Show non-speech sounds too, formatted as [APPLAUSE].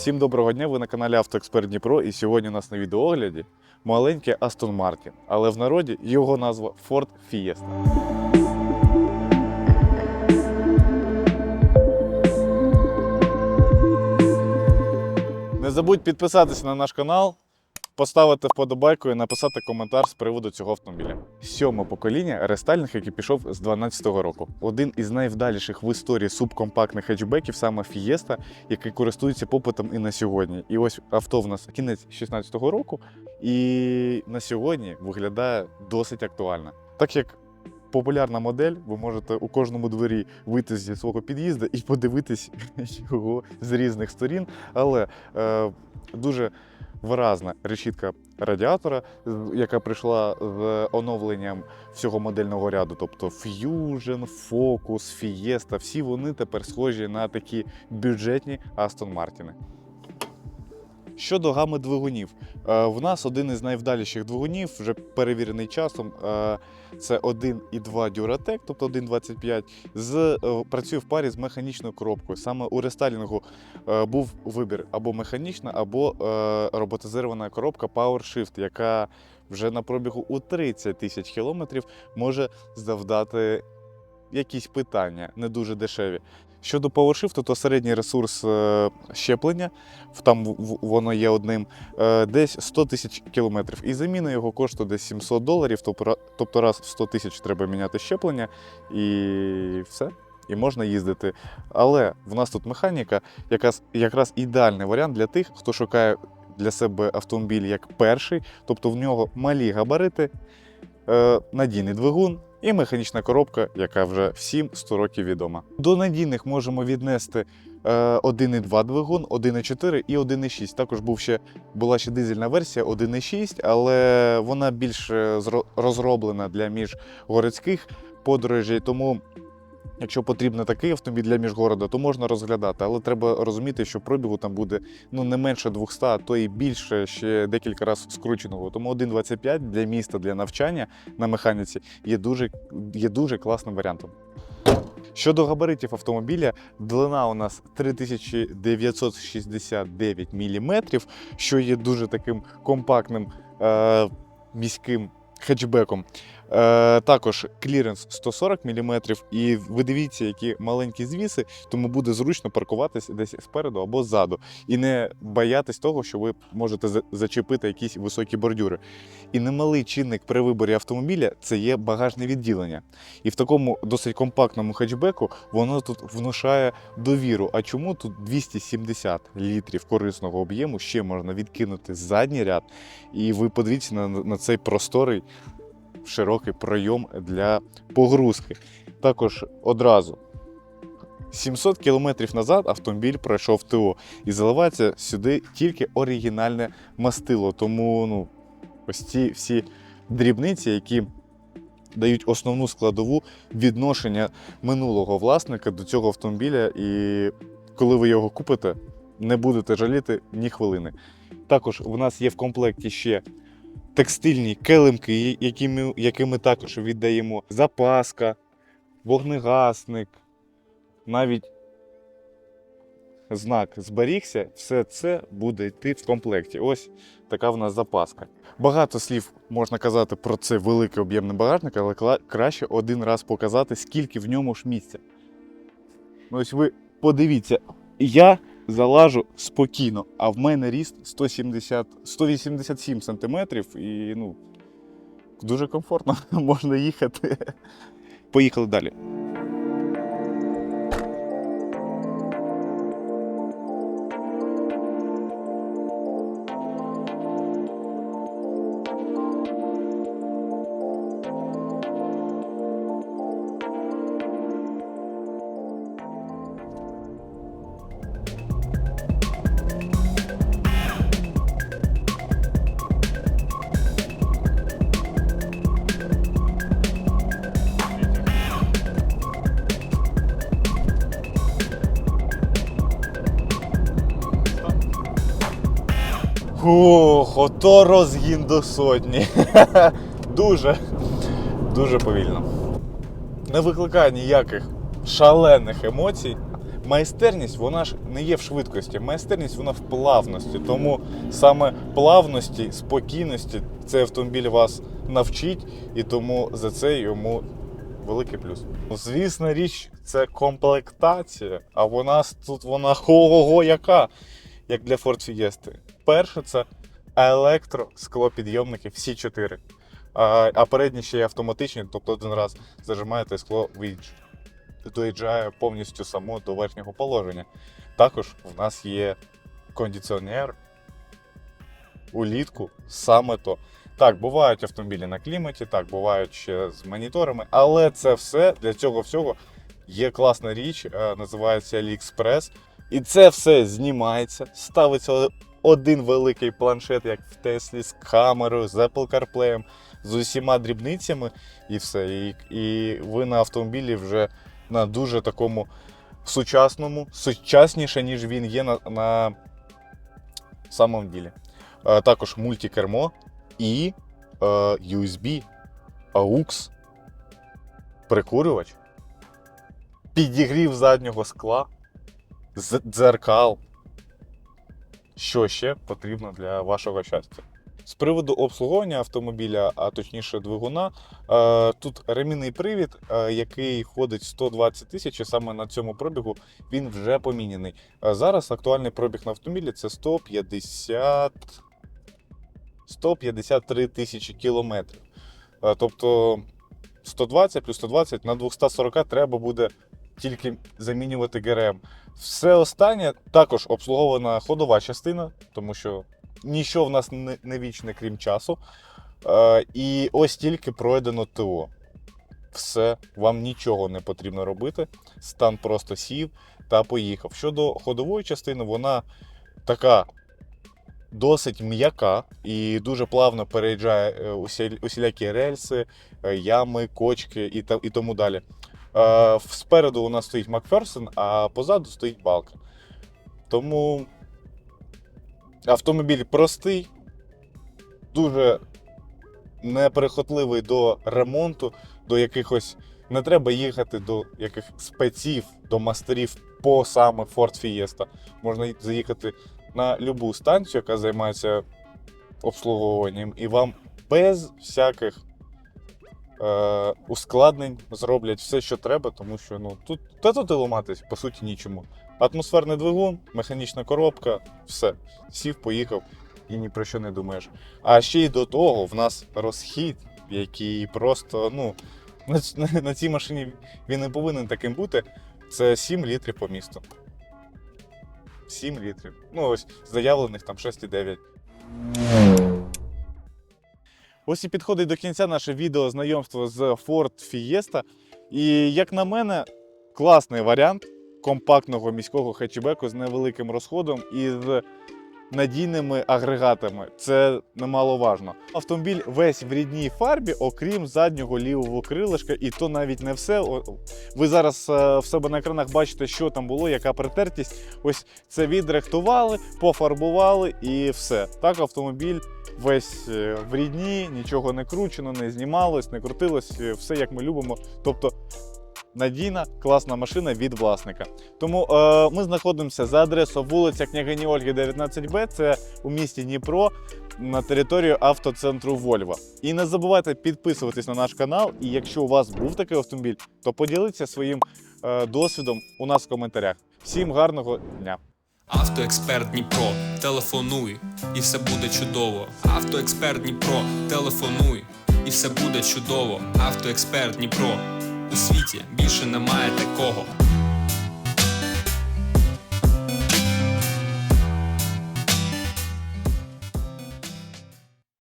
Всім доброго дня! Ви на каналі Автоексперт Дніпро. І сьогодні у нас на відеоогляді маленький Aston Martin, але в народі його назва Ford Fiesta. Не забудь підписатися на наш канал, поставити вподобайку і написати коментар з приводу цього автомобіля. Сьоме покоління рестайлінг, який пішов з 12-го року. Один із найвдаліших в історії субкомпактних хетчбеків, саме Fiesta, який користується попитом і на сьогодні. І ось авто в нас кінець 16-го року, і на сьогодні виглядає досить актуально. Так як популярна модель, ви можете у кожному дворі вийти зі свого під'їзду і подивитись [LAUGHS] його з різних сторін, але е, дуже виразна решітка радіатора, яка прийшла з оновленням всього модельного ряду, тобто Fusion, Focus, Fiesta, всі вони тепер схожі на такі бюджетні Aston Martin. Щодо гами двигунів, е, в нас один із найвдаліших двигунів, вже перевірений часом. е, Це 1,2 Duratec, тобто 1,25, з, е, працює в парі з механічною коробкою. Саме у рестайлінгу був вибір або механічна, або роботизована коробка PowerShift, яка вже на пробігу у 30 тисяч кілометрів може завдати якісь питання, не дуже дешеві. Щодо PowerShift, то середній ресурс е, щеплення, там воно є одним, е, десь 100 тисяч кілометрів. І заміна його коштує десь 700 доларів, тобто тобто раз в 100 тисяч треба міняти щеплення, і все. І можна їздити. Але в нас тут механіка, яка якраз ідеальний варіант для тих, хто шукає для себе автомобіль як перший, тобто в нього малі габарити, е, надійний двигун і механічна коробка, яка вже всім 100 років відома. До надійних можемо віднести е, 1,2 двигун, 1,4 і 1,6. Також був ще, була ще дизельна версія 1,6, але вона більш е, розроблена для міжгородських подорожей, тому. Якщо потрібен такий автомобіль для міжгорода, то можна розглядати, але треба розуміти, що пробігу там буде ну не менше 200, а то і більше ще декілька разів скрученого. Тому 1,25 для міста, для навчання на механіці є дуже, є дуже класним варіантом. Щодо габаритів автомобіля, длина у нас 3969 мм, що є дуже таким компактним е, міським хетчбеком. Е, також кліренс 140 мм, і ви дивіться, які маленькі звіси, тому буде зручно паркуватись десь спереду або ззаду. І не боятись того, що ви можете зачепити якісь високі бордюри. І немалий чинник при виборі автомобіля це є багажне відділення. І в такому досить компактному хетчбеку воно тут внушає довіру. А чому тут 270 літрів корисного об'єму ще можна відкинути задній ряд? І ви подивіться на, на цей просторий широкий пройом для погрузки. Також одразу 700 кілометрів назад автомобіль пройшов ТО і заливається сюди тільки оригінальне мастило. Тому ну, ось ці всі дрібниці, які дають основну складову відношення минулого власника до цього автомобіля. І коли ви його купите, не будете жаліти ні хвилини. Також в нас є в комплекті ще текстильні килимки, які ми, які ми також віддаємо. Запаска, вогнегасник, навіть знак зберігся, все це буде йти в комплекті. Ось така в нас запаска. Багато слів можна казати про це великий об'ємний багажник, але краще один раз показати, скільки в ньому ж місця. Ось ви подивіться, я залажу спокійно, а в мене ріст 170, 187 сантиметрів і ну, дуже комфортно [LAUGHS] можна їхати. Поїхали далі. Ох, ото розгін до сотні. [LAUGHS] дуже, дуже повільно. Не викликає ніяких шалених емоцій. майстерність вона ж не є в швидкості, майстерність вона в плавності. Тому саме плавності, спокійності цей автомобіль вас навчить, і тому за це йому великий плюс. Ну, Звісна річ, це комплектація, а в нас тут вона хо-го-го яка, як для Ford Fiesta. Перше, це електросклопідйомники, всі чотири. А, передні ще й автоматичні, тобто один раз зажимаєте скло виїжджає. доїжджає повністю само до верхнього положення. Також в нас є кондиціонер улітку, саме то. Так, бувають автомобілі на кліматі, так, бувають ще з моніторами, але це все для цього всього є класна річ, е, називається AliExpress. І це все знімається, ставиться один великий планшет, як в Теслі, з камерою, з Apple CarPlay, з усіма дрібницями, і все. І, і ви на автомобілі вже на дуже такому сучасному, сучасніше, ніж він є на, на самому ділі. Е, також мультикермо і е, USB, AUX, прикурювач, підігрів заднього скла, дзеркал. Що ще потрібно для вашого щастя? З приводу обслуговування автомобіля, а точніше двигуна, е, тут ремінний привід, е, який ходить 120 тисяч, саме на цьому пробігу він вже поміняний. Е, Зараз актуальний пробіг на автомобілі це 150 153 тисячі кілометрів. Тобто 120 плюс 120 на 240 треба буде тільки замінювати ГРМ. Все останнє також обслугована ходова частина, тому що нічого в нас не, не вічне, крім часу. Е, і ось тільки пройдено ТО. Все, вам нічого не потрібно робити. Стан просто сів та поїхав. Щодо ходової частини, вона така досить м'яка і дуже плавно переїжджає е, усілякі рельси, е, ями, кочки і, тому далі. Е, Спереду у нас стоїть Макферсон, а позаду стоїть балка. Тому автомобіль простий, дуже неприхотливий до ремонту, до якихось. Не треба їхати до яких спеців, до мастерів по саме Ford Fiesta. Можна заїхати на любу станцію, яка займається обслуговуванням, і вам без всяких е, ускладнень зроблять все, що треба, тому що ну, тут, та тут і ламатись, по суті, нічому. Атмосферний двигун, механічна коробка, все. Сів, поїхав і ні про що не думаєш. А ще й до того в нас розхід, який просто, ну, на, на цій машині він не повинен таким бути. Це 7 літрів по місту. 7 літрів. Ну, ось заявлених там 6,9. Ось і підходить до кінця наше відео знайомство з Ford Fiesta. І, як на мене, класний варіант компактного міського хетчбеку з невеликим розходом і з надійними агрегатами. Це немаловажно. Автомобіль весь в рідній фарбі, окрім заднього лівого крилишка, і то навіть не все. Ви зараз е, в себе на екранах бачите, що там було, яка притертість. Ось це відрихтували, пофарбували і все. Так автомобіль весь е, в рідні, нічого не кручено, не знімалось, не крутилось, е, все як ми любимо. Тобто надійна, класна машина від власника. Тому е, ми знаходимося за адресою вулиця Княгині Ольги, 19Б. Це у місті Дніпро на територію автоцентру Вольво. І не забувайте підписуватись на наш канал. І якщо у вас був такий автомобіль, то поділіться своїм е, досвідом у нас в коментарях. Всім гарного дня! Автоексперт Дніпро, телефонуй, і все буде чудово. Автоексперт Дніпро, телефонуй, і все буде чудово. Автоексперт Дніпро, у світі більше немає такого.